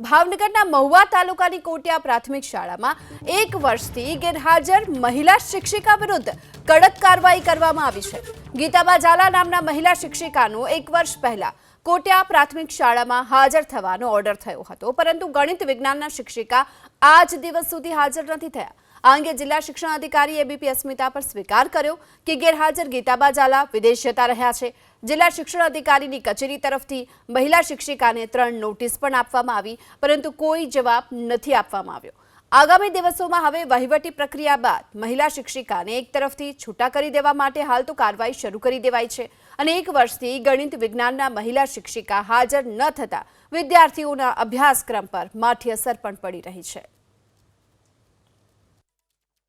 ભાવનગરના મહુવા તાલુકાની કોટિયા પ્રાથમિક શાળામાં એક વર્ષથી ગેરહાજર મહિલા શિક્ષિકા વિરુદ્ધ કડક કાર્યવાહી કરવામાં આવી છે. ગીતાબા ઝાલા નામના મહિલા શિક્ષિકાનું એક વર્ષ પહેલા કોટિયા પ્રાથમિક શાળામાં હાજર થવાનો ઓર્ડર થયો હતો. પરંતુ ગણિત વિજ્ઞાનના શિક્ષિકા આજ દિવસ સુધી હાજર નથી થયા. આ અંગે જિલ્લા શિક્ષણ અધિકારી એબીપી અસ્મિતા પર સ્વીકાર કર્યો કે ગેરહાજર ગીતાબા ઝાલા વિદેશ જતા રહ્યા છે. જિલ્લા શિક્ષણ અધિકારીની કચેરી તરફથી મહિલા શિક્ષિકાને ત્રણ નોટિસ પણ આપવામાં આવી, પરંતુ કોઈ જવાબ નથી આપવામાં આવ્યો. આગામી દિવસોમાં હવે વહીવટી પ્રક્રિયા બાદ મહિલા શિક્ષિકાને એક તરફથી છૂટા કરી દેવા માટે હાલ તો કાર્યવાહી શરૂ કરી દેવાઈ છે અને એક વર્ષથી ગણિત વિજ્ઞાનના મહિલા શિક્ષિકા હાજર ન થતા વિદ્યાર્થીઓના અભ્યાસક્રમ પર માઠી અસર પણ પડી રહી છે.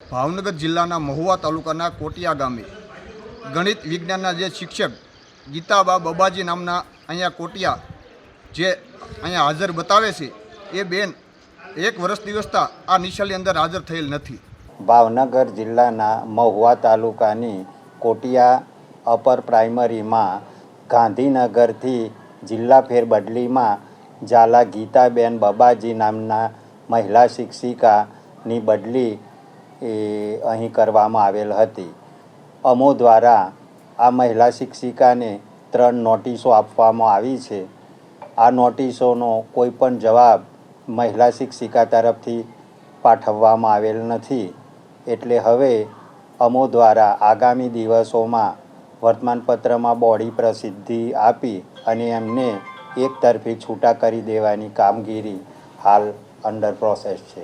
ભાવનગર જિલ્લાના મહુવા તાલુકાના કોટિયા ગામે ગણિત વિજ્ઞાનના જે શિક્ષક ગીતાબા બબાજી નામના અહીંયા કોટિયા જે અહીંયા હાજર બતાવે છે, એ બેન એક વર્ષ દિવસતા આ નિશાળની અંદર હાજર થયેલ નથી. ભાવનગર જિલ્લાના મહુવા તાલુકાની કોટિયા અપર પ્રાઇમરીમાં ગાંધીનગરથી જિલ્લા ફેરબદલીમાં ઝાલા ગીતાબેન બબાજી નામના મહિલા શિક્ષિકાની બદલી, એ અહીં કરવામાં આવેલ હતી. અમો દ્વારા આ મહિલા શિક્ષિકાને ત્રણ નોટિસો આપવામાં આવી છે. આ નોટિસોનો કોઈ પણ જવાબ મહિલા શિક્ષિકા તરફથી પાઠવવામાં આવેલ નથી. એટલે હવે અમો દ્વારા આગામી દિવસોમાં વર્તમાનપત્રમાં બોડી પ્રસિદ્ધિ આપી અને એમને એક તરફી છૂટા કરી દેવાની કામગીરી હાલ અંડર પ્રોસેસ છે.